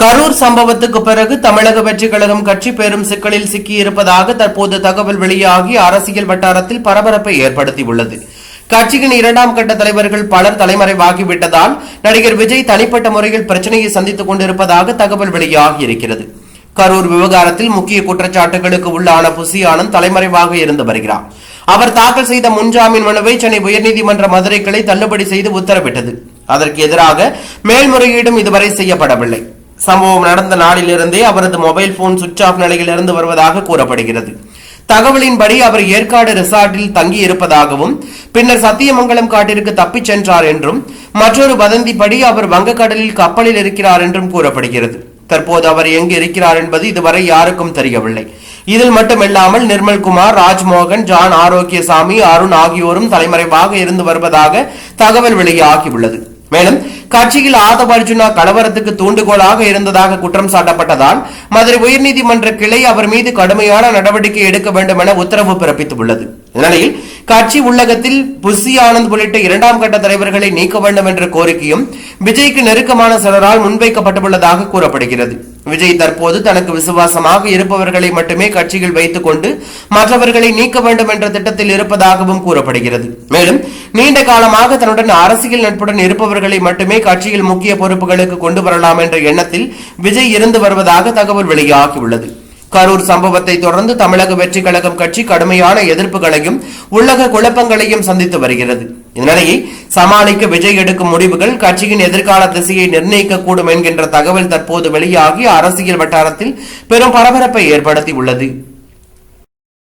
கரூர் சம்பவத்துக்கு பிறகு தமிழக வெற்றிக் கழகம் கட்சி பெரும் சிக்கலில் சிக்கியிருப்பதாக தற்போது தகவல் வெளியாகி அரசியல் வட்டாரத்தில் பரபரப்பை ஏற்படுத்தியுள்ளது. கட்சியின் இரண்டாம் கட்ட தலைவர்கள் பலர் தலைமறைவாகிவிட்டதால் நடிகர் விஜய் தனிப்பட்ட முறையில் பிரச்சனையை சந்தித்துக் கொண்டிருப்பதாக தகவல் வெளியாகி இருக்கிறது கரூர் விவகாரத்தில் முக்கிய குற்றச்சாட்டுகளுக்கு உள்ளான புசி ஆனந்த் தலைமறைவாக இருந்து வருகிறார். அவர் தாக்கல் செய்த முன்ஜாமீன் மனுவை சென்னை உயர்நீதிமன்ற மதுரை கிளை தள்ளுபடி செய்து உத்தரவிட்டது. அதற்கு எதிராக மேல்முறையீடும் இதுவரை செய்யப்படவில்லை. சம்பவம் நடந்த நாளிலிருந்தே அவரது மொபைல் போன் சுவிட்ச் ஆஃப் நிலையில் இருந்து வருவதாக கூறப்படுகிறது. தகவலின்படி அவர் ஏற்காடு ரிசார்ட்டில் தங்கி இருப்பதாகவும் பின்னர் சத்தியமங்கலம் காட்டிற்கு தப்பிச் சென்றார் என்றும் மற்றொரு வதந்திப்படி அவர் வங்கக்கடலில் கப்பலில் இருக்கிறார் என்றும் கூறப்படுகிறது. தற்போது அவர் எங்கு இருக்கிறார் என்பது இதுவரை யாருக்கும் தெரியவில்லை. இதில் மட்டுமில்லாமல் நிர்மல்குமார் ராஜ்மோகன் ஜான் ஆரோக்கியசாமி அருண் ஆகியோரும் தலைமறைவாக இருந்து வருவதாக தகவல் வெளியாகியுள்ளது மேலும் கட்சியில் ஆதவ அர்ஜுனா கலவரத்துக்கு தூண்டுகோலாக இருந்ததாக குற்றம் சாட்டப்பட்டதால் மதுரை உயர்நீதிமன்ற கிளை அவர் மீது கடுமையான நடவடிக்கை எடுக்க வேண்டும் என உத்தரவு பிறப்பித்துள்ளது. இந்நிலையில் கட்சி உள்ளகத்தில் புசி ஆனந்த் உள்ளிட்ட இரண்டாம் கட்ட தலைவர்களை நீக்க வேண்டும் என்ற கோரிக்கையும் விஜய்க்கு நெருக்கமான சிலரால் முன்வைக்கப்பட்டுள்ளதாக கூறப்படுகிறது. விஜய் தற்போது தனக்கு விசுவாசமாக இருப்பவர்களை மட்டுமே கட்சியில் வைத்துக் கொண்டு மற்றவர்களை நீக்க வேண்டும் என்ற திட்டத்தில் இருப்பதாகவும் கூறப்படுகிறது. மேலும் நீண்ட காலமாக தன்னுடன் அரசியல் நட்புடன் இருப்பவர்களை மட்டுமே கட்சியில் முக்கிய பொறுப்புகளுக்கு கொண்டு வரலாம் என்ற எண்ணத்தில் விஜய் இருந்து வருவதாக தகவல் வெளியாகியுள்ளது. கரூர் சம்பவத்தை தொடர்ந்து தமிழக வெற்றி கழகம் கட்சி கடுமையான எதிர்ப்புகளையும் உள்ளக குழப்பங்களையும் சந்தித்து வருகிறது. இந்நிலையை சமாளிக்க விஜய் எடுக்கும் முடிவுகள் கட்சியின் எதிர்கால திசையை நிர்ணயிக்கக்கூடும் என்கின்ற தகவல் தற்போது வெளியாகி அரசியல் வட்டாரத்தில் பெரும் பரபரப்பை ஏற்படுத்தியுள்ளது.